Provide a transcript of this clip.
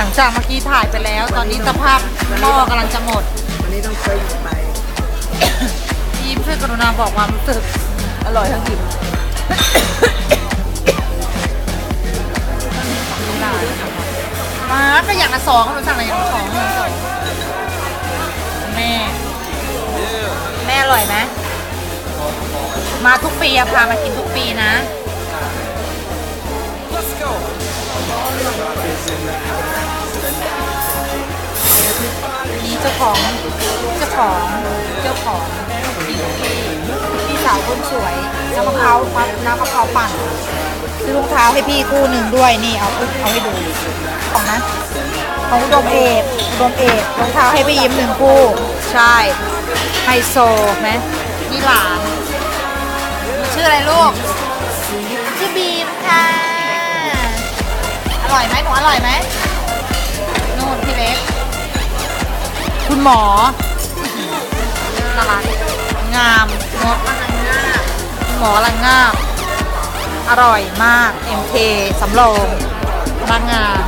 หลังจากเมื่อกี้ถ่ายไปแล้ว ตอนนี้สภาพหม้อกำลังจะหมด วันนี้ต้องซื้อไปยิ้มช่วยกรุณาบอกความรู้สึกอร่อยทั้งกินมาก็อย่างละสองหนูสั่งอะไรอย่างละสองอย่างละสองแม่ แม่อร่อยไหมมาทุกปีอะพามากินทุกปีนะนี่ เจ้าของเจ้าของเจ้าของพี่พี่สาวคนสวยน้ำมะพร้าวน้ำมะพร้าวปั่นซื้อรองเท้าให้พี่คู่หนึ่งด้วยนี่เอาเอาให้ดูของนะของอุดมเอกอุดมเอกรองเท้าให้พี่ยิ้มหนึ่งคู่ใช่ไฮโซไหมนี่หลานชื่ออะไรลูกชื่อบีมค่ะ อร่อยไหมหนูอร่อยไหมนู่นพี่เล็ก คุณหมอน่ารักงามงดคุณหมอลังงาอร่อยมาก MK สำโรงพนักงาม